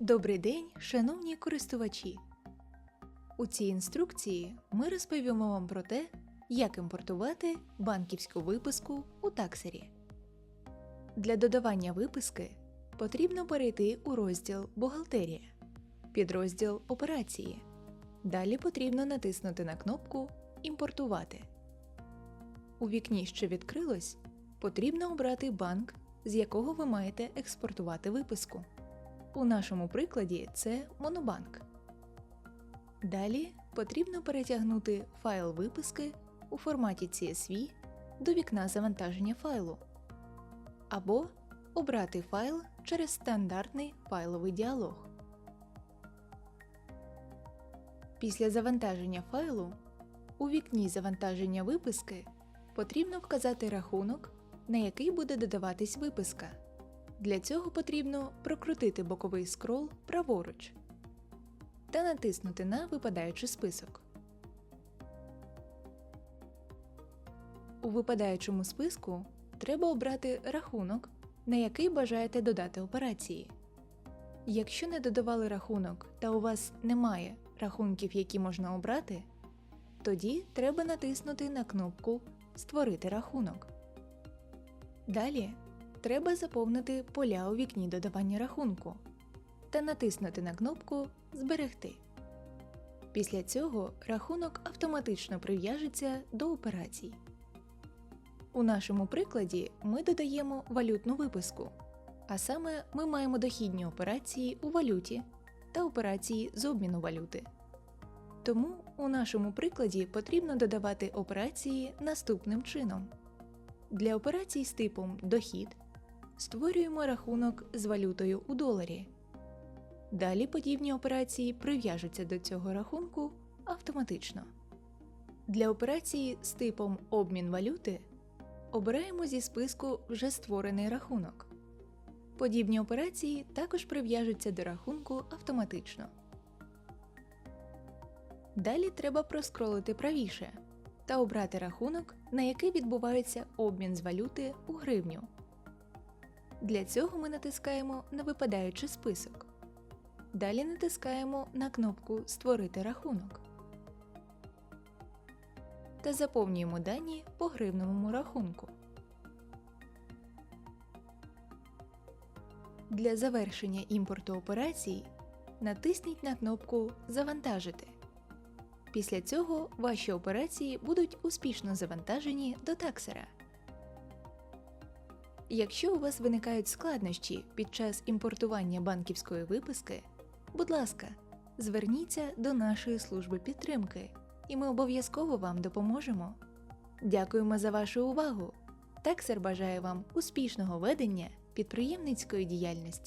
Добрий день, шановні користувачі! У цій інструкції ми розповімо вам про те, як імпортувати банківську виписку у таксері. Для додавання виписки потрібно перейти у розділ Бухгалтерія, підрозділ Операції. Далі потрібно натиснути на кнопку Імпортувати. У вікні, що відкрилось, потрібно обрати банк, з якого ви маєте експортувати виписку. У нашому прикладі це Монобанк. Далі потрібно перетягнути файл виписки у форматі CSV до вікна завантаження файлу або обрати файл через стандартний файловий діалог. Після завантаження файлу у вікні завантаження виписки потрібно вказати рахунок, на який буде додаватись виписка. Для цього потрібно прокрутити боковий скрол праворуч та натиснути на випадаючий список. У випадаючому списку треба обрати рахунок, на який бажаєте додати операції. Якщо не додавали рахунок та у вас немає рахунків, які можна обрати, тоді треба натиснути на кнопку Створити рахунок. Далі треба заповнити поля у вікні додавання рахунку та натиснути на кнопку Зберегти. Після цього рахунок автоматично прив'яжеться до операцій. У нашому прикладі ми додаємо валютну виписку, а саме ми маємо дохідні операції у валюті та операції з обміну валюти. Тому у нашому прикладі потрібно додавати операції наступним чином. Для операцій з типом Дохід створюємо рахунок з валютою у доларі. Далі подібні операції прив'яжуться до цього рахунку автоматично. Для операції з типом Обмін валюти обираємо зі списку вже створений рахунок. Подібні операції також прив'яжуться до рахунку автоматично. Далі треба проскролити правіше та обрати рахунок, на який відбувається обмін з валюти у гривню. Для цього ми натискаємо на випадаючий список. Далі натискаємо на кнопку Створити рахунок та заповнюємо дані по гривневому рахунку. Для завершення імпорту операцій натисніть на кнопку Завантажити. Після цього ваші операції будуть успішно завантажені до таксера. Якщо у вас виникають складнощі під час імпортування банківської виписки, будь ласка, зверніться до нашої служби підтримки, і ми обов'язково вам допоможемо. Дякуємо за вашу увагу! Таксер бажає вам успішного ведення підприємницької діяльності.